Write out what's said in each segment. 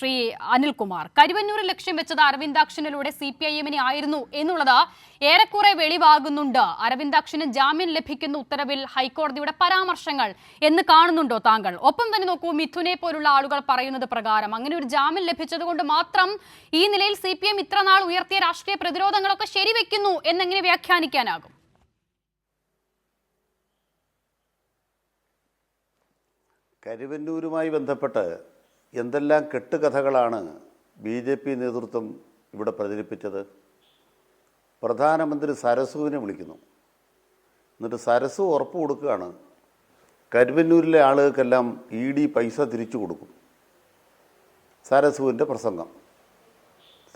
ശ്രീ അനിൽകുമാർ. കരുവന്നൂരിൽ ലക്ഷ്യം വെച്ചത് അരവിന്ദാക്ഷനിലൂടെ C P I എമ്മിനെ ആയിരുന്നു എന്നുള്ളത് ഏറെക്കുറെ വെളിവാകുന്നുണ്ട്. അരവിന്ദാക്ഷന് ജാമ്യം ലഭിക്കുന്ന ഉത്തരവിൽ ഹൈക്കോടതിയുടെ പരാമർശങ്ങൾ എന്ന് കാണുന്നുണ്ടോ താങ്കൾ? ഒപ്പം തന്നെ നോക്കൂ മിഥുനെ പോലുള്ള ആളുകൾ പറയുന്നത് പ്രകാരം അങ്ങനെ ഒരു ജാമ്യം ലഭിച്ചതുകൊണ്ട് മാത്രം ഈ നിലയിൽ സി പി എം ഇത്ര നാൾ ഉയർത്തിയ രാഷ്ട്രീയ പ്രതിരോധങ്ങളൊക്കെ ശരിവെക്കുന്നു എന്നെങ്ങനെ വ്യാഖ്യാനിക്കാനാകും? കരുവന്നൂരുമായി ബന്ധപ്പെട്ട് എന്തെല്ലാം കെട്ടുകഥകളാണ് ബി ജെ പി നേതൃത്വം ഇവിടെ പ്രചരിപ്പിച്ചത്? പ്രധാനമന്ത്രി സരസുവിനെ വിളിക്കുന്നു. എന്നിട്ട് സരസു ഉറപ്പ് കൊടുക്കുകയാണ്. കരുവന്നൂരിലെ ആളുകൾക്കെല്ലാം ഇ ഡി പൈസ തിരിച്ചു കൊടുക്കും. സരസുവിന്റെ പ്രസംഗം.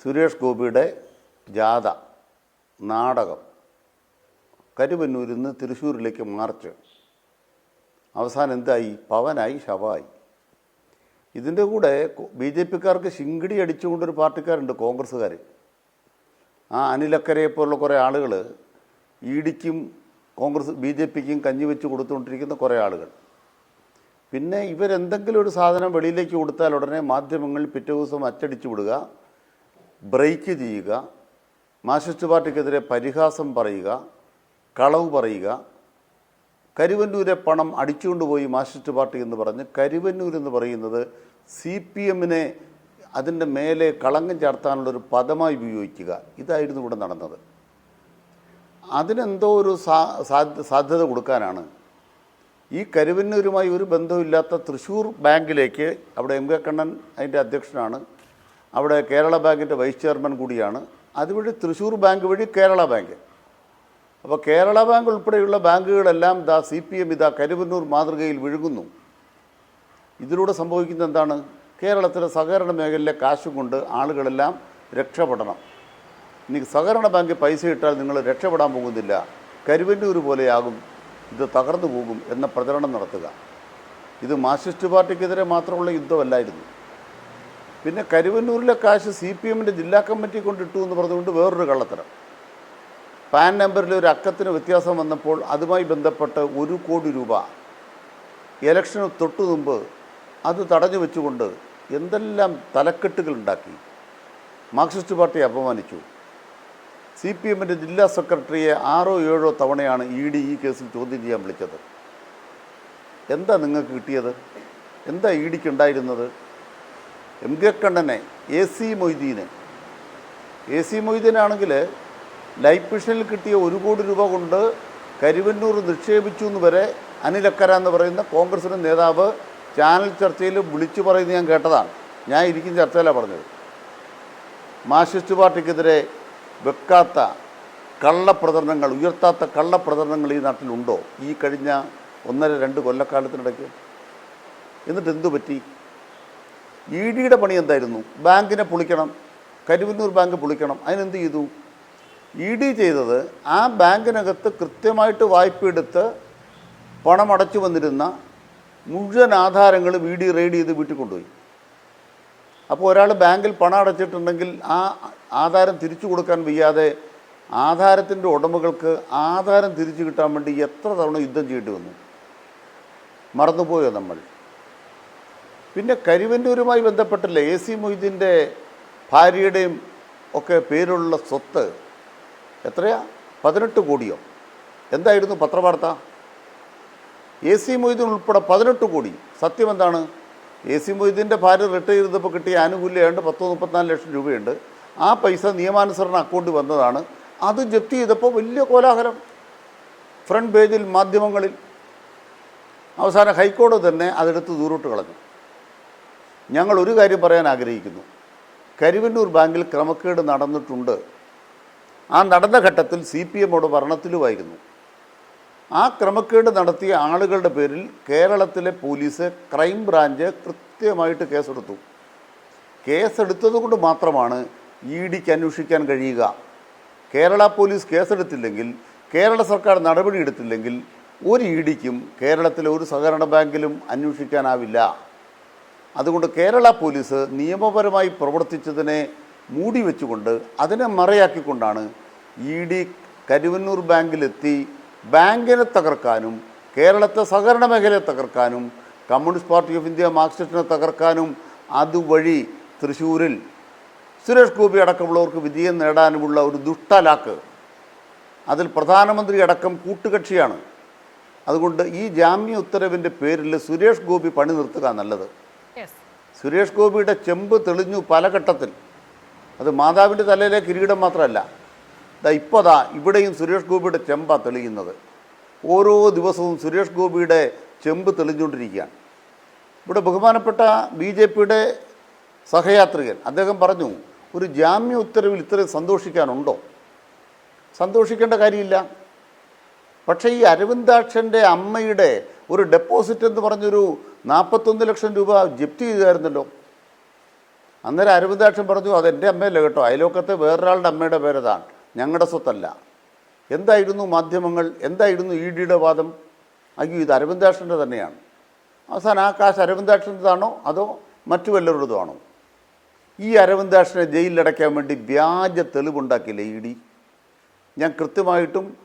സുരേഷ് ഗോപിയുടെ ജാഥ നാടകം. കരുവന്നൂരിൽ നിന്ന് തൃശ്ശൂരിലേക്ക് മാർച്ച്. അവസാനം എന്തായി? പവനായി ശവമായി ഇതിന്റെ കൂടെ ബി ജെ പിക്കാർക്ക് ശിങ്കിടി അടിച്ചുകൊണ്ടൊരു പാർട്ടിക്കാരുണ്ട് കോൺഗ്രസ്സുകാർ ആ അനിലക്കരയെ പോലുള്ള കുറേ ആളുകൾ ഇ ഡിക്കും കോൺഗ്രസ് ബി ജെ പിക്കും കഞ്ഞി വെച്ച് കൊടുത്തുകൊണ്ടിരിക്കുന്ന കുറേ ആളുകൾ. പിന്നെ ഇവരെന്തെങ്കിലും ഒരു സാധനം വെളിയിലേക്ക് കൊടുത്താൽ ഉടനെ മാധ്യമങ്ങൾ പിറ്റേ ദിവസം അച്ചടിച്ചു വിടുക ബ്രേക്ക് ചെയ്യുക മാർക്സിസ്റ്റ് പാർട്ടിക്കെതിരെ പരിഹാസം പറയുക കളവ് പറയുക കരുവന്നൂരെ പണം അടിച്ചുകൊണ്ടുപോയി മാർക്സിസ്റ്റ് പാർട്ടി എന്ന് പറഞ്ഞ് കരുവന്നൂർ എന്ന് പറയുന്നത് സി പി എമ്മിനെ അതിന്റെ മേലെ കളങ്കം ചാർത്താനുള്ളൊരു പദമായി ഉപയോഗിക്കുക. ഇതായിരുന്നു ഇവിടെ നടന്നത്. അതിനെന്തോ ഒരു സാധ്യത കൊടുക്കാനാണ്. ഈ കരുവന്നൂരുമായി ഒരു ബന്ധമില്ലാത്ത തൃശ്ശൂർ ബാങ്കിലേക്ക് അവിടെ എം കെ കണ്ണൻ അതിന്റെ അധ്യക്ഷനാണ് അവിടെ കേരള ബാങ്കിന്റെ വൈസ് ചെയർമാൻ കൂടിയാണ്. അതുവഴി തൃശ്ശൂർ ബാങ്ക് വഴി കേരള ബാങ്ക്. അപ്പോൾ കേരള ബാങ്ക് ഉൾപ്പെടെയുള്ള ബാങ്കുകളെല്ലാം ദാ സി പി എം ഇതാ കരുവന്നൂർ മാതൃകയിൽ വിഴുങ്ങുന്നു. ഇതിലൂടെ സംഭവിക്കുന്നത് എന്താണ്? കേരളത്തിലെ സഹകരണ മേഖലയിലെ കാശും കൊണ്ട് ആളുകളെല്ലാം രക്ഷപ്പെടണം. ഇനി സഹകരണ ബാങ്കിൽ പൈസ ഇട്ടാൽ നിങ്ങൾ രക്ഷപ്പെടാൻ പോകുന്നില്ല. കരുവന്നൂർ പോലെയാകും. ഇത് തകർന്നു പോകും എന്ന പ്രചരണം നടത്തുക. ഇത് മാർക്സിസ്റ്റ് പാർട്ടിക്കെതിരെ മാത്രമുള്ള യുദ്ധമല്ലായിരുന്നു. പിന്നെ കരുവന്നൂരിലെ കാശ് സി പി എമ്മിന്റെ ജില്ലാ കമ്മിറ്റി കൊണ്ടിട്ടു എന്ന് പറഞ്ഞുകൊണ്ട് വേറൊരു കള്ളത്തരം. പാൻ നമ്പറിൽ ഒരു അക്കത്തിന് വ്യത്യാസം വന്നപ്പോൾ അതുമായി ബന്ധപ്പെട്ട് ഒരു കോടി രൂപ ഇലക്ഷന് തൊട്ടു മുമ്പ് അത് തടഞ്ഞു വെച്ചുകൊണ്ട് എന്തെല്ലാം തലക്കെട്ടുകൾ ഉണ്ടാക്കി. മാർക്സിസ്റ്റ് പാർട്ടിയെ അപമാനിച്ചു. സി പി എമ്മിന്റെ ജില്ലാ സെക്രട്ടറിയെ ആറോ ഏഴോ തവണയാണ് ഇ ഡി ഈ കേസിൽ ചോദ്യം ചെയ്യാൻ വിളിച്ചത്. എന്താ നിങ്ങൾക്ക് കിട്ടിയത്? എന്താ ഇ ഡിക്ക് ഉണ്ടായിരുന്നത്? എം കെ കണ്ണനെ എ സി മൊയ്തീനെ. എ സി മൊയ്തീനാണെങ്കിൽ ലൈഫ് മിഷനിൽ കിട്ടിയ ഒരു കോടി രൂപ കൊണ്ട് കരുവന്നൂർ നിക്ഷേപിച്ചു എന്ന് വരെ അനിലക്കര എന്ന് പറയുന്ന കോൺഗ്രസിന്റെ നേതാവ് ചാനൽ ചർച്ചയിൽ വിളിച്ചു പറയുന്നത് ഞാൻ കേട്ടതാണ്. ഞാൻ ഇരിക്കുന്ന ചർച്ചയിലാണ് പറഞ്ഞത്. മാർക്സിസ്റ്റ് പാർട്ടിക്കെതിരെ വെക്കാത്ത കള്ളപ്രചരണങ്ങൾ ഉയർത്താത്ത കള്ളപ്രചരണങ്ങൾ ഈ നാട്ടിലുണ്ടോ ഈ കഴിഞ്ഞ ഒന്നര രണ്ട് കൊല്ലക്കാലത്തിനിടയ്ക്ക്. എന്നിട്ട് എന്തു പറ്റി? ഇ ഡിയുടെ പണി എന്തായിരുന്നു? ബാങ്കിനെ പൊളിക്കണം കരുവന്നൂർ ബാങ്ക് പൊളിക്കണം അതിനെന്ത് ചെയ്തു? ഇ ഡി ചെയ്തത് ആ ബാങ്കിനകത്ത് കൃത്യമായിട്ട് വായ്പ എടുത്ത് പണം അടച്ചു വന്നിരുന്ന മുഴുവൻ ആധാരങ്ങളും ഇ ഡി റെയ്ഡ് ചെയ്ത് വീട്ടിൽ കൊണ്ടുപോയി. അപ്പോൾ ഒരാൾ ബാങ്കിൽ പണം അടച്ചിട്ടുണ്ടെങ്കിൽ ആ ആധാരം തിരിച്ചു കൊടുക്കാൻ വയ്യാതെ ആധാരത്തിന്റെ ഉടമകൾക്ക് ആധാരം തിരിച്ചു കിട്ടാൻ വേണ്ടി എത്ര തവണ യുദ്ധം ചെയ്യേണ്ടി വന്നു? മറന്നുപോയോ നമ്മൾ? പിന്നെ കരിവന്നൂരുമായി ബന്ധപ്പെട്ടില്ല എ സി മൊയ്തീന്റെ ഭാര്യയുടെയും ഒക്കെ പേരുള്ള സ്വത്ത് എത്രയാ? പതിനെട്ട് കോടിയോ? എന്തായിരുന്നു പത്രവാർത്ത? എ സി മൊയ്തീൻ ഉൾപ്പെടെ പതിനെട്ട് കോടി. സത്യം എന്താണ്? എ സി മൊയ്തീന്റെ ഭാര്യ റിട്ടയർ ചെയ്തപ്പോൾ കിട്ടിയ ആനുകൂല്യമുണ്ട് പത്ത് മുപ്പത്തിനാല് ലക്ഷം രൂപയുണ്ട്. ആ പൈസ നിയമാനുസരണം അക്കൗണ്ട് വന്നതാണ്. അത് ജപ്തി ചെയ്തപ്പോൾ വലിയ കോലാഹലം. ഫ്രണ്ട് പേജിൽ മാധ്യമങ്ങളിൽ അവസാനം ഹൈക്കോടതി തന്നെ അതെടുത്ത് ദൂരോട്ട് കളഞ്ഞു. ഞങ്ങൾ ഒരു കാര്യം പറയാൻ ആഗ്രഹിക്കുന്നു. കരുവന്നൂർ ബാങ്കിൽ ക്രമക്കേട് നടന്നിട്ടുണ്ട്. ആ നടന്ന ഘട്ടത്തിൽ സി പി എമ്മോട് ഭരണത്തിലുമായിരുന്നു ആ ക്രമക്കേട് നടത്തിയ ആളുകളുടെ പേരിൽ കേരളത്തിലെ പോലീസ് ക്രൈം ബ്രാഞ്ച് കൃത്യമായിട്ട് കേസെടുത്തു. കേസെടുത്തത് കൊണ്ട് മാത്രമാണ് ഇ ഡിക്ക് അന്വേഷിക്കാൻ കഴിയുക. കേരള പോലീസ് കേസെടുത്തില്ലെങ്കിൽ കേരള സർക്കാർ നടപടി എടുത്തില്ലെങ്കിൽ ഒരു ഇ ഡിക്കും കേരളത്തിലെ ഒരു സഹകരണ ബാങ്കിലും അന്വേഷിക്കാനാവില്ല. അതുകൊണ്ട് കേരള പോലീസ് നിയമപരമായി പ്രവർത്തിച്ചതിനെ മൂടി വെച്ചുകൊണ്ട് അതിനെ മറയാക്കിക്കൊണ്ടാണ് ഇ ഡി കരുവന്നൂർ ബാങ്കിലെത്തി ബാങ്കിനെ തകർക്കാനും കേരളത്തെ സഹകരണ മേഖലയെ തകർക്കാനും കമ്മ്യൂണിസ്റ്റ് പാർട്ടി ഓഫ് ഇന്ത്യ മാർക്സിസ്റ്റിനെ തകർക്കാനും അതുവഴി തൃശ്ശൂരിൽ സുരേഷ് ഗോപി അടക്കമുള്ളവർക്ക് വിജയം നേടാനുമുള്ള ഒരു ദുഷ്ടലാക്ക്. അതിൽ പ്രധാനമന്ത്രി അടക്കം കൂട്ടുകക്ഷിയാണ്. അതുകൊണ്ട് ഈ ജാമ്യ ഉത്തരവിന്റെ പേരിൽ സുരേഷ് ഗോപി പണി നിർത്തുക നല്ലത്. സുരേഷ് ഗോപിയുടെ ചെമ്പ് തെളിഞ്ഞു പല ഘട്ടത്തിൽ അത് മാതാവിന്റെ തലയിലെ കിരീടം മാത്രമല്ല. ദാ ഇപ്പോൾ ദാ ഇവിടെയും സുരേഷ് ഗോപിയുടെ ചെമ്പ തെളിയുന്നത്. ഓരോ ദിവസവും സുരേഷ് ഗോപിയുടെ ചെമ്പ് തെളിഞ്ഞുകൊണ്ടിരിക്കുകയാണ്. ഇവിടെ ബഹുമാനപ്പെട്ട ബി ജെ പിയുടെ സഹയാത്രികൻ അദ്ദേഹം പറഞ്ഞു ഒരു ജാമ്യ ഉത്തരവിൽ ഇത്രയും സന്തോഷിക്കാനുണ്ടോ? സന്തോഷിക്കേണ്ട കാര്യമില്ല. പക്ഷേ ഈ അരവിന്ദാക്ഷന്റെ അമ്മയുടെ ഒരു ഡെപ്പോസിറ്റ് എന്ന് പറഞ്ഞൊരു നാൽപ്പത്തൊന്ന് ലക്ഷം രൂപ ജപ്തി ചെയ്തായിരുന്നല്ലോ. അന്നേരം അരവിന്ദാക്ഷൻ പറഞ്ഞു അത് എന്റെ അമ്മയല്ല കേട്ടോ. അയലോക്കത്തെ വേറൊരാളുടെ അമ്മയുടെ പേരതാണ്. ഞങ്ങളുടെ സ്വത്തല്ല. എന്തായിരുന്നു മാധ്യമങ്ങൾ? എന്തായിരുന്നു ഇ ഡിയുടെ വാദം? അയ്യോ ഇത് അരവിന്ദാക്ഷന്റെ തന്നെയാണ്. അവസാനം ആ കാശ് അരവിന്ദാക്ഷന്റെതാണോ അതോ മറ്റു വല്ലവരുടേതാണോ? ഈ അരവിന്ദാക്ഷനെ ജയിലിലടയ്ക്കാൻ വേണ്ടി വ്യാജ തെളിവുണ്ടാക്കിയില്ലേ ഇ ഡി? ഞാൻ കൃത്യമായിട്ടും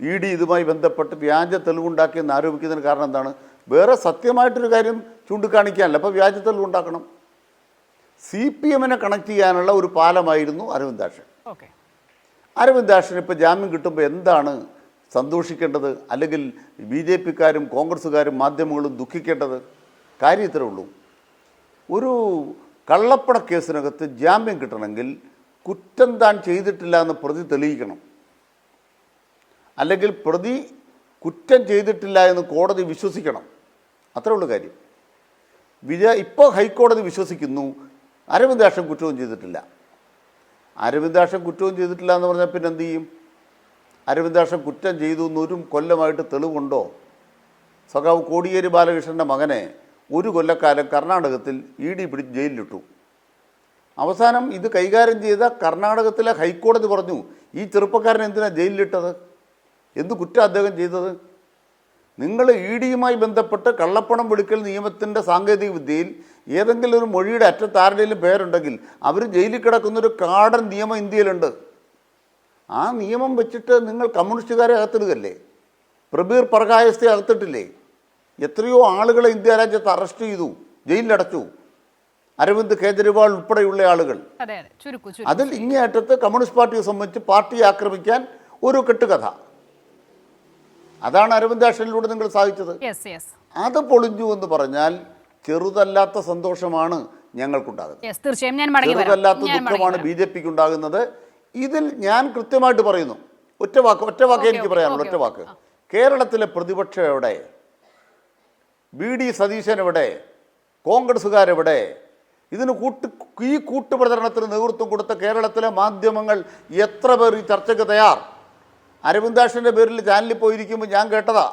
ഇ ഡി ഇതുമായി ബന്ധപ്പെട്ട് വ്യാജ തെളിവുണ്ടാക്കിയെന്ന് ആരോപിക്കുന്നതിന് കാരണം എന്താണ്? വേറെ സത്യമായിട്ടൊരു കാര്യം ചൂണ്ടിക്കാണിക്കാനല്ല. അപ്പോൾ വ്യാജ തെളിവുണ്ടാക്കണം. സി പി എമ്മിനെ കണക്ട് ചെയ്യാനുള്ള ഒരു പാലമായിരുന്നു അരവിന്ദാക്ഷൻ ഓക്കെ. അരവിന്ദാക്ഷന് ഇപ്പോൾ ജാമ്യം കിട്ടുമ്പോൾ എന്താണ് സന്തോഷിക്കേണ്ടത്? അല്ലെങ്കിൽ ബി ജെ പിക്കാരും കോൺഗ്രസ്സുകാരും മാധ്യമങ്ങളും ദുഃഖിക്കേണ്ടത്? കാര്യം ഇത്രേ ഉള്ളൂ. ഒരു കള്ളപ്പട കേസിനകത്ത് ജാമ്യം കിട്ടണമെങ്കിൽ കുറ്റം താൻ ചെയ്തിട്ടില്ല എന്ന് പ്രതി തെളിയിക്കണം. അല്ലെങ്കിൽ പ്രതി കുറ്റം ചെയ്തിട്ടില്ല എന്ന് കോടതി വിശ്വസിക്കണം. അത്രേ ഉള്ളൂ കാര്യം. വിജയ ഇപ്പോൾ ഹൈക്കോടതി വിശ്വസിക്കുന്നു അരവിന്ദാക്ഷൻ കുറ്റവും ചെയ്തിട്ടില്ല. അരവിന്ദാക്ഷൻ കുറ്റവും ചെയ്തിട്ടില്ല എന്ന് പറഞ്ഞാൽ പിന്നെ എന്ത് ചെയ്യും? അരവിന്ദാക്ഷൻ കുറ്റം ചെയ്തു എന്നൊരു കൊല്ലമായിട്ട് തെളിവുണ്ടോ? സഖാവ് കോടിയേരി ബാലകൃഷ്ണന്റെ മകനെ ഒരു കൊല്ലക്കാലം കർണാടകത്തിൽ ഇ ഡി പിടിച്ച് ജയിലിലിട്ടു. അവസാനം ഇത് കൈകാര്യം ചെയ്ത കർണാടകത്തിലെ ഹൈക്കോടതി പറഞ്ഞു ഈ ചെറുപ്പക്കാരൻ എന്തിനാണ് ജയിലിലിട്ടത്? എന്ത് കുറ്റം അദ്ദേഹം ചെയ്തത്? നിങ്ങൾ ഇ ഡിയുമായി ബന്ധപ്പെട്ട് കള്ളപ്പണം വെളുക്കൽ നിയമത്തിന്റെ സാങ്കേതിക വിദ്യയിൽ ഏതെങ്കിലും ഒരു മൊഴിയുടെ അറ്റത്ത് ആരുടെയും പേരുണ്ടെങ്കിൽ അവർ ജയിലിൽ കിടക്കുന്ന ഒരു കാടൻ നിയമം ഇന്ത്യയിലുണ്ട്. ആ നിയമം വെച്ചിട്ട് നിങ്ങൾ കമ്മ്യൂണിസ്റ്റുകാരെ അകത്തിടുകല്ലേ പ്രബീർ പ്രകായസ്ഥയെ അകത്തിട്ടില്ലേ? എത്രയോ ആളുകളെ ഇന്ത്യ രാജ്യത്ത് അറസ്റ്റ് ചെയ്തു ജയിലിലടച്ചു. അരവിന്ദ് കേജ്രിവാൾ ഉൾപ്പെടെയുള്ള ആളുകൾ. അതിൽ ഇങ്ങേയറ്റത്ത് കമ്മ്യൂണിസ്റ്റ് പാർട്ടിയെ സംബന്ധിച്ച് പാർട്ടിയെ ആക്രമിക്കാൻ ഒരു കെട്ടുകഥ. അതാണ് അരവിന്ദാക്ഷനിലൂടെ നിങ്ങൾ സാധിച്ചത്. അത് പൊളിഞ്ഞു എന്ന് പറഞ്ഞാൽ ചെറുതല്ലാത്ത സന്തോഷമാണ് ഞങ്ങൾക്കുണ്ടാകുന്നത്. ചെറുതല്ലാത്ത ദുഃഖമാണ്. ബി ജെ പിക്ക് ഉണ്ടാകുന്നത് ഇതിൽ ഞാൻ കൃത്യമായിട്ട് പറയുന്നു. ഒറ്റ വാക്ക് ഒറ്റ വാക്ക് എനിക്ക് പറയാനുള്ളൂ ഒറ്റ വാക്ക്. കേരളത്തിലെ പ്രതിപക്ഷം എവിടെ ബി ഡി സതീശൻ എവിടെ കോൺഗ്രസ്സുകാരെവിടെ? ഇതിന് കൂട്ട് ഈ കൂട്ടുപ്രചരണത്തിന് നേതൃത്വം കൊടുത്ത കേരളത്തിലെ മാധ്യമങ്ങൾ എത്ര പേർ ഈ ചർച്ചയ്ക്ക് തയ്യാർ? അരവിന്ദാക്ഷന്റെ പേരിൽ ചാനലിൽ പോയിരിക്കുമ്പോൾ ഞാൻ കേട്ടതാ.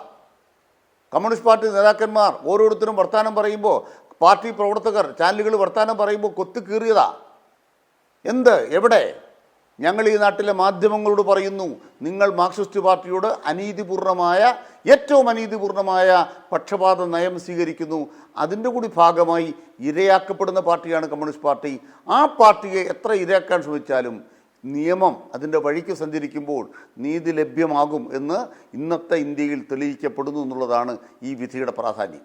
കമ്മ്യൂണിസ്റ്റ് പാർട്ടി നേതാക്കന്മാർ ഓരോരുത്തരും വർത്തമാനം പറയുമ്പോൾ പാർട്ടി പ്രവർത്തകർ ചാനലുകൾ വർത്തമാനം പറയുമ്പോൾ കൊത്തു കീറിയതാ. എന്ത്? എവിടെ? ഞങ്ങൾ ഈ നാട്ടിലെ മാധ്യമങ്ങളോട് പറയുന്നു നിങ്ങൾ മാർക്സിസ്റ്റ് പാർട്ടിയോട് അനീതിപൂർണമായ ഏറ്റവും അനീതിപൂർണമായ പക്ഷപാത നയം സ്വീകരിക്കുന്നു. അതിന്റെ കൂടി ഭാഗമായി ഇരയാക്കപ്പെടുന്ന പാർട്ടിയാണ് കമ്മ്യൂണിസ്റ്റ് പാർട്ടി. ആ പാർട്ടിയെ എത്ര ഇരയാക്കാൻ ശ്രമിച്ചാലും നിയമം അതിന്റെ വഴിക്ക് സഞ്ചരിക്കുമ്പോൾ നീതി ലഭ്യമാകും എന്ന് ഇന്നത്തെ ഇന്ത്യയിൽ തെളിയിക്കപ്പെടുന്നു എന്നുള്ളതാണ് ഈ വിധിയുടെ പ്രാധാന്യം.